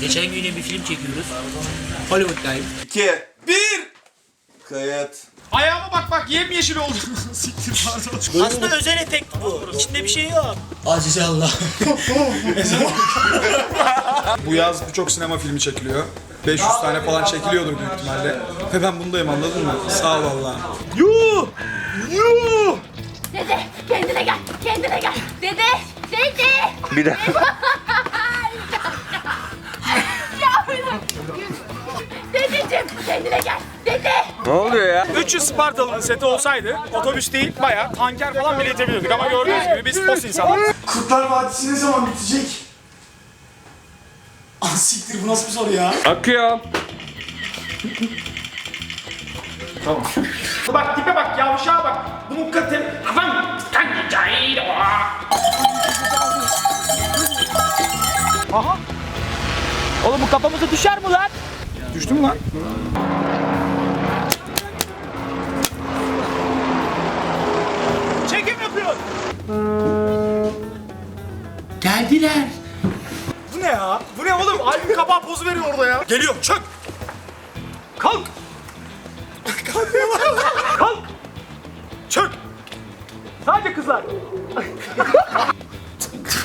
Geçen gün yine bir film çekiyoruz. Hollywood'dayım. 2 1 Kayıt. Ayağıma bak bak yemyeşil oldu. Siktir pardon. Aslında özel efekt bu. İçinde bir şey yok. Aziz Allah. Bu yaz birçok sinema filmi çekiliyor. 500 tane falan çekiliyordur büyük ihtimalle. Ve ben bundayım anladın mı? Sağ ol Allah. Yuh! Yuh! Dede kendine gel. Kendine gel. Dede. Dede. Bir daha. kendine gel. Dede. Ne oluyor ya? 300 Spartalı'nın seti olsaydı otobüs değil bayağı tanker falan bile yetebilirdik ama gördüğünüz gibi biz pos insanlar. Kurtlar Vadisi ne zaman bitecek? Ah siktir bu nasıl bir soru ya? Akıyor. Bak tipe bak yavşağa bak. Bu mukaddim. Aha. Oğlum bu kafamıza düşer mi lan? Düştü mü lan? Çekim yapıyor. Geldiler. Bu ne ya? Bu ne oğlum? Albüm kapağı pozu veriyor orada ya. Geliyor çök. Kalk. Lan. Kalk. Çök. Sadece kızlar.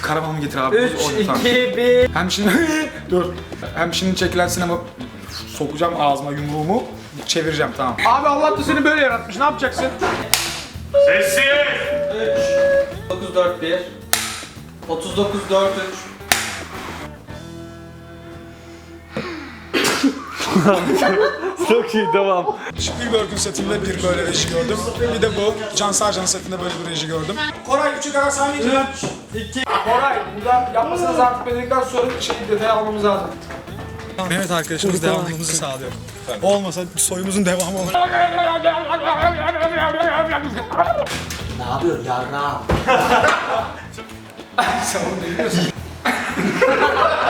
Karavanımı getir abi. 3, 2, 1. Hem şimdi... Dur. Hem şimdi çekilen sinema... Sokacağım ağzıma yumruğumu. Çevireceğim tamam. Abi Allah da seni böyle yaratmış. Ne yapacaksın? 3941 3943 Spielberg'ün setinde bir böyle reji gördüm. Bir de bu Can Sarcan'ın setinde böyle bir reji gördüm. Koray 3'e kadar sahneyeceğim. 2 Koray burada yapmasınız artık dedikten sonra şey detay almamız lazım. Mehmet arkadaşımız devamlılığımızı sağlıyor. Olmasa soyumuzun devamı olur. Ne yapıyorsun yarrağım? Sen onu.